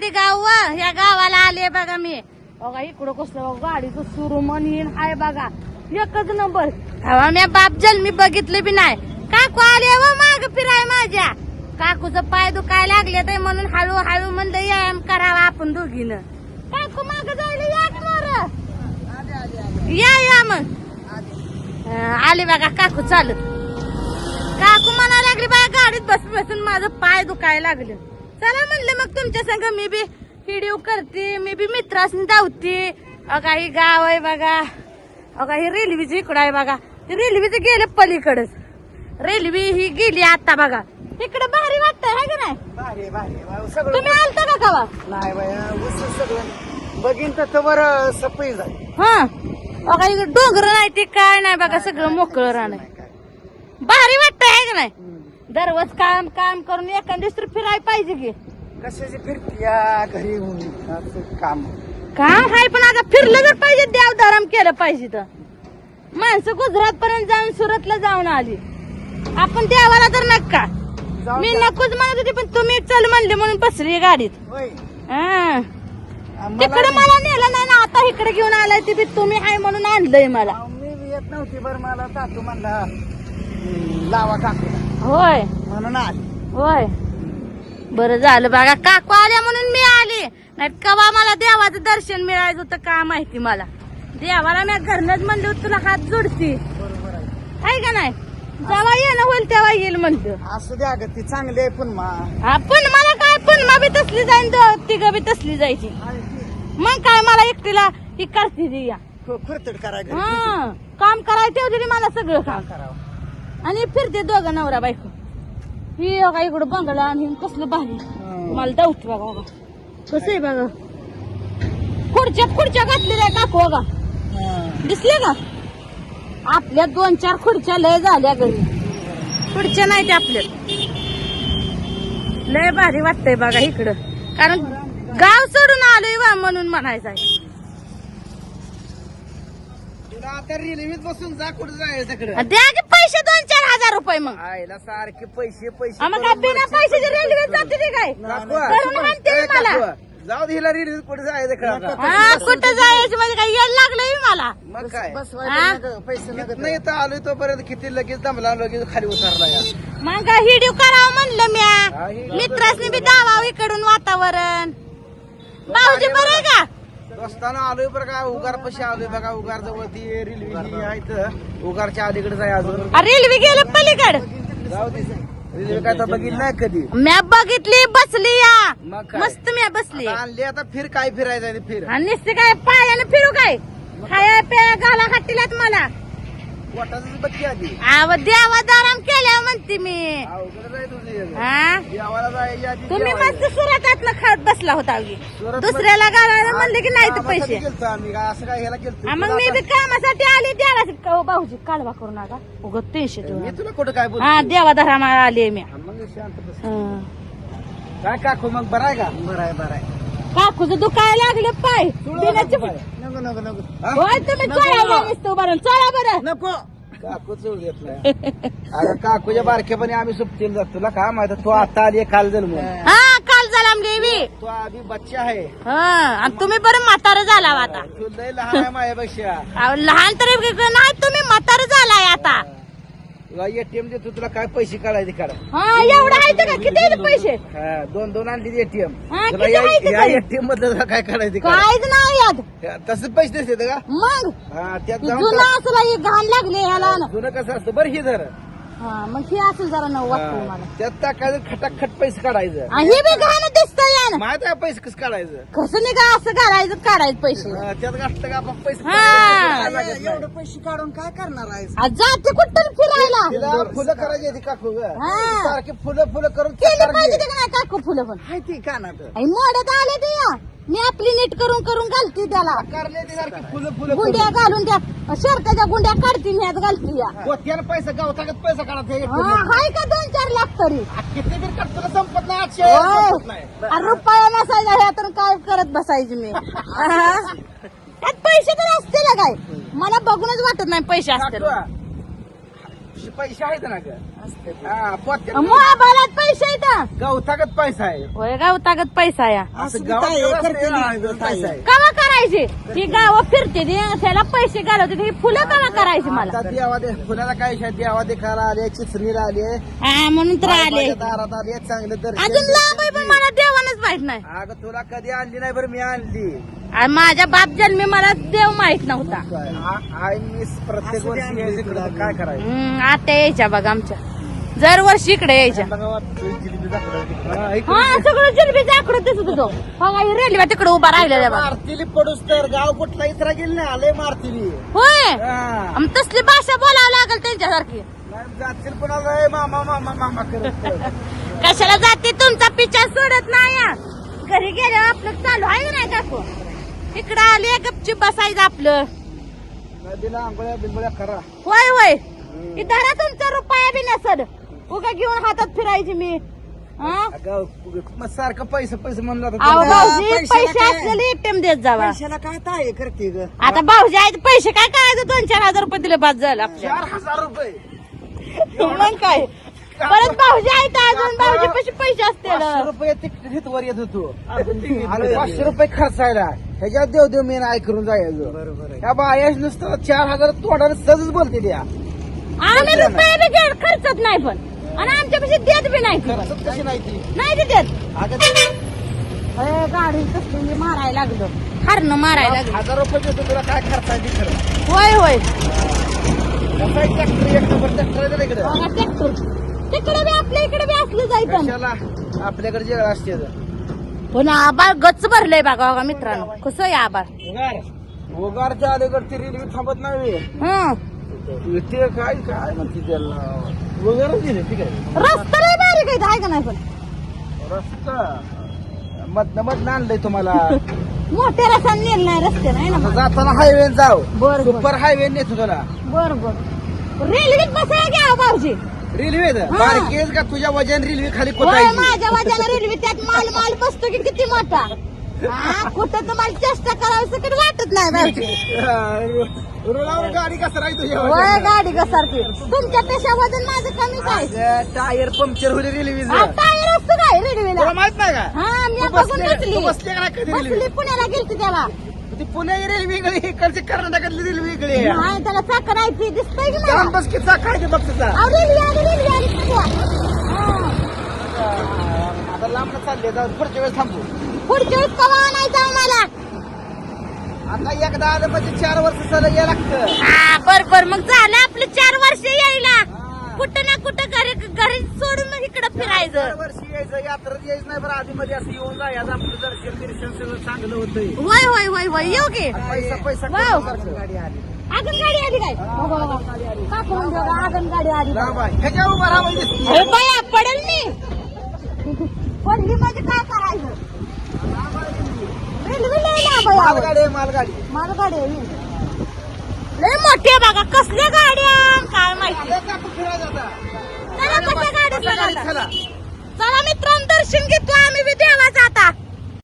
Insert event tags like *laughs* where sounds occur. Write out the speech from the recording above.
किती गाव व? या गावाला आले बघा मी. बघा इकडं कसलं बघा गाडीचं सुरू म्हणीन हाय बघा. एकच नंबर. हवा मी बाप जल मी बघितलं बी नाही. काकू आले व माग फिराय माझ्या. काकूचं पाय दुखाय लागले ते म्हणून हळू हळू म्हणलं व्यायाम करावा आपण दोघीनं. काकू माग जायला या की मोरं? या या मग. अं, आले बघा काकू चालत. काकू म्हणा लागली बाय गाडीत बस बसून माझं पाय दुखायला लागलं. चला म्हणलं मग तुमच्या संग मी बी व्हिडिओ करते मी बी मित्रासनी धावते. अगा ही गाव आहे बघा. अगा ही रेल्वेची इकडं आहे बघा. ती रेल्वेचं गेलं पलीकडच. रेल्वे ही गेली आता बघा. इकडे भारी वाटतंय है का नाही? भारी भारी. भारी. सगळं तुम्ही आलता का कवा नाही बाया उस सगळं. बघीन तर तवर सपई हा. बघा इकडे डोंगर नाही ते काय नाही बघा सगळं मोकळं राहणं. भारी वाटतंय है का नाही? दररोज काम काम करून दिवस तर फिरायला पाहिजे की. कशाची फिरती? या घरी येऊन असं काम. काम आहे पण आता फिरलं तर पाहिजे देवदाराम केलं पाहिजे तर. माणसं गुजरात पर्यंत जाऊन सुरतला जाऊन आली. आपण देवाला तर नका. जाऊ मी द्या. नकोच म्हणत होती पण तुम्ही चल म्हणले म्हणून बसली गाडीत. होय. हा. आम्हाला तिकडे मला नेलं नाही ना आता इकडे घेऊन आलाय ते बी तुम्ही आहे म्हणून आणलंय मला. मी येत नव्हती बरं मला तातू म्हणला हम्म, लावा काकूला होय. म्हणून आली. होय. बरं झालं बघा. काकू आल्या म्हणून मी आली. नाही कवा मला देवाचं दर्शन मिळायचं होतं का माहिती मला. देवाला मी घरनच म्हणलं तुला हात जोडती. आहे. का नाही? जेव्हा येणं होईल तेव्हा येईल म्हणलं. असू द्या ग ती चांगली आहे पण मा हा पण मला काय? पण मा बी तसली जाईन तिघ बी तसली जायची. मग काय मला एकटीला ही करते ती या. खुरतड करायचं हा काम ठेवते मला सगळं काम. करावं. आणि फिरते दोघं नवरा बायको. ही बघा इकडं बंगला आणि हे कसलं भारी. मला दावते बघा बघा. कसं आहे बघा? खुर्च्या खुर्च्या घातलेल्या आहे काकू बघा. दिसले का? आपल्या दोन चार खुर्च्या लय झाल्या घरी खुर्च्या नाही त्या आपल्या लय भारी वाटतंय बघा इकडं. कारण गाव सोडून आलोय वा म्हणून म्हणायचं आहे. द्या की पैसे दोन चार हजार रुपये मग. आईला सारखे पैसे पैसे काय बिना पैशाची रेल्वे जाते ते काय? करून म्हणते मला. जाऊ दे हिला रेल्वेत कुठे जायचं हा कुठं जायचं म्हणजे काय? यायला लागलंय मला. मग काय? हा? पैसे नाही तर आलोय तोपर्यंत किती लगेच दमला लगेच खाली उतरला या. मग काय हिडिओ करावं म्हणलं म्या. हिडिओ मित्रासनी बी दावावं इकडून वातावरण. भाऊजी बरं आहे का? रस्ताना आलोय बरं का? उगार पशी आलोय बघा उगार जवळ ती रेल्वे आहे इथं. उगारच्या अलीकडे जाय अजून. रेल्वे गेलं पलीकड? जाऊ दे. रेल्वे काय तर बघितलं नाही कधी? म्या बघितली बसली या. मग काय? मस्त म्या बसली. आता आणली आता फिर काय फिरायचं आहे ते फिर. आणि नुसते काय पायानं फिरू काय? खाया प्या घाला हाटीलात मला. पोटाच बघी आधी. आव देवा दाराम केल्या म्हणते मी. अवघड आहे तुझी हा. देवाला जायच्या आधी तुम्ही जेवायला. मस्त सुरतातलं खात बसला होता अगदी सुरत दुसऱ्याला घालायला म्हणले की नाही तर कामासाठी पैसे. गेलतो आम्ही. काय असं काय ह्याला गेलतो? हा, मग मी बी कामासाठी आले का भाऊजी कालवा करू नका. उगत तीनशे देऊ मी नका. तुला कुठं काय बोल हा देवा धरामा आले मी. मग शांत बस. हं. काय काकू मग बरं आहे का? बरं आहे बरं आहे. काकूचं दुखायला लागलं पाय. दिनाची नको नको नको. हा? होय तुम्ही चढायला नुसतं बरं चला बरं. नको. काकू चूळ अरे काकूच्या आम्ही सुट्टीला जातो. तुला काय माहीत तू आता आली काल जण हा काल झाला मी तू आधी बच्चा आहे. हा आणि तुम्ही बरं म्हातारं झाला आता. तू लय लहान आहे माझ्यापेक्षा. अहो, लहान तरी नाही तुम्ही म्हातारं झालाय आता. तुला एटीएम देतो तुला काय पैसे काढायचे काढ. हा एवढं आहे का? किती आहेत पैसे? हा, दोन दोन आणली एटीएम हा, तुला किती या? एटीएम मधलं तुला काय काढायचे काढ. काहीच नाही यात. तसं पैसे देते का? मग? हा त्यात ते जाऊन जुनं असलं हे घाण लागले ह्याला. जुनं कसं असतं बरं ही जर. हा मग हे असेल जरा नऊ मला. त्यात टाकायचं खटाखट पैसे काढायचं. आणि हे बी घाण दिसतं यानं माहीत आहे पैसे कसं काढायचं? कसं नाही का असं घालायचं काढायचं पैसे? हा, त्यात घातलं का आपण पैसे हा. एवढं पैसे काढून काय करणार आहे? आ, जाते कुठं फिरायला? तिला फुलं करायची होती काकू ग. हा. सारखे फुलं फुलं करून केली पाहिजे घे. ते का नाही काकू फुलं पण? ती कानात. आई मोड्यात आले ते या. मी आपली नीट करून करून घालते त्याला. करले ती सारखी फुलं फुलं गुंड्या घालून त्या शर्टाच्या गुंड्या काढते मी ह्यात घालते या. गोत्यानं पैसा गावतागत पैसा काढत हा, हाय का दोन चार लाख तरी? किती तरी करत तुला संपत नाही आठशे होय. संपत नाही. रुपया नसायचा ह्यातून काय करत बसायची मी. *laughs* त्यात पैसे तर असतील काय? मला बघूनच वाटत नाही पैसे असतील. पैसे आहेत ना ग. हा पोत्यात मोबाईलात पैसे. गवतागत पैसा आहे. होय गावतागत पैसा या असं गावात पैसा आहे. कवा करायची? ही गाव फिरते त्याला पैसे घालवते ही फुलं कवा करायची मला? देवा दे फुलाला काय विषय देवा देखाला आले चिचणीला आले. हा म्हणून तर आले. दारात आले चांगलं अजून दर्शन लांब आहे पण मला देवानच माहीत नाही. अगं तुला कधी आणली नाही बरं मी आणली. आणि माझ्या बाप जन्मी मला देव माहीत नव्हता. आ- आय मिस प्रत्येक वर्षी यायचं इकडं, काय करायचं? हम्म, आता यायच्या बघा आमच्या. दरवर्षी इकडे यायच्या. हा, इकडं. हा सगळं जिलबी आकडं दिसत होतो ही रेल्वे तिकडे उभा राहिलेल्या बघा. मारतीली पडूस तर गाव कुठला इतरा गेली ना आले मारतीली. होय? हा. आम तसली भाषा बोलावं लागेल त्यांच्यासारखी. नाही जातील कोणाला "ए, मामा मामा मामा करत कशाला जाते? तुमचा पिच्छा सोडत नाही. या. घरी गेल्यावर आपलं चालू आहे का नाही काकू इकडं आले गपचूप बसायचं आपलं. नदीला आंघोळ्या बिंगोळ्या करा. होय होय. इधर तुमचा रुपया बी नसद उगा घेऊन हातात फिरायची मी. हा? अगं मग सारखं पैसे पैसे म्हणलं होतं अहो तुला. भाऊजी पैशाला पैसे काय? असलेले एटीएम देत जावा. पैशाला काय ताय करते ग? आता भाऊजी आहेत पैसे काय करायचं? दोन चार हजार रुपये दिले बाद झालं आपल्या. चार हजार रुपये. मग काय? परत भाऊजी आहेत अजून. भाऊजी पैसे पैसे पाचशे असते रुपये तिकीट वर येत होतो. आणि पाचशे रुपये खर्चायला. ह्याच्यात देव देव मी नाही करून जायचं. त्या बायाच नुसतं चार हजार तोंडाने सहजच बोलते त्या. आम्ही रुपये बी देत खर्चत नाही पण. आणि आमच्या पैसे देत बी नाही कशी नाही ती? नाही देत. अगं ते अरे गाडी कसली मारायला लागलो. हरण मारायला लागलो. हजार रुपये देतो तुला काय खर्च आहे ते खरं? होय होय. ट्रॅक्टर तिकडे. बी आपल्या इकडे बी असलं जायचं आपल्याकडे जेवण असते पण आबाळ गच्च भरलंय बघा बघा मित्रांनो. कसं आहे आबाळ? उगारच्या अलीकडे ती रेल्वे थांबत नाही हं. ते काय काय म्हणते त्याला? वगैरे दिले ठीक आहे रस्ता लय बारीक आहे आहे का नाही पण? रस्ता? मधनं मधनं आणलंय तुम्हाला. *laughs* मोठ्या नेलं नाही रस्ते नाही ना जाताना हायवे जाऊ. बर बर. सुपर हायवे नेतो तुला. बर बर. रेल्वेत बसायला घ्या भाऊजी. रेल्वे बारकीस का? तुझ्या वजन रेल्वे खाली होय माझ्या वाजाला रेल्वे त्यात माल माल बसतो की किती मोठा? हा कुठं तर मला चेष्टा करावं कधी वाटत नाही भाऊजी रुळावर गाडी कसं राही तुझ्या होय वजन? गाडी घसारती तुमच्यापेक्षा वजन माझं आहे. अगं, टायर पंक्चर होईल हा, रेल्वेचं. टायर असतो काय रेल्वेला? तुला माहीत नाही का? हा मी तू बघून बसले- बसली. तू बसले का नाही कधी बसली रेल्वे पुण्याला गेलती तेव्हा. ती पुणे रेल्वे इकडची कर्नाटकातली रेल्वे आहे. नाही त्याला चाकर आहे ती दिसतंय की जाम मला बस की चाकायचे बघ तुझा अहो, रेल्वे आली रेल्वे आली थांबवा. हा. आता लांब चालले जाऊ पुढच्या वेळेस थांबू. पुढच्या वेळेस कवा आणायचं आम्हाला आता एकदा आलं म्हणजे चार वर्ष सलग या लागतं हा बर बर मग झालं आपलं चार वर्ष यायला हा. कुठं ना कुठं घरी घरी सोडून इकडं फिरायचं दरवर्षी यायचं यात्रेत यायचं नाही बरं आधी मध्ये असं येऊन जायचं आपलं दर्शन बिर्शन सगळं चांगलं होतंय होय होय होय होय येऊ की पैसा पैसा वाव. करून सारखं. आगन गाडी आली काय हो, हो, हो. का करून? आगन गाडी आली लांब आहे. ह्याच्या उभा राहावं दिसते. अरे बाया पडेल मी *laughs* पडली म्हणजे काय करायचं रेल्वे लय लांब आहे आवं. मालगाडी आहे, मालगाडी. मालगाडी आहे. लय मोठी आहे बघा कसल्या गाड्या काय माहिती. आपण फिरायला गाडी. चला मित्रांनो दर्शन घेतो आम्ही बी देवाचं.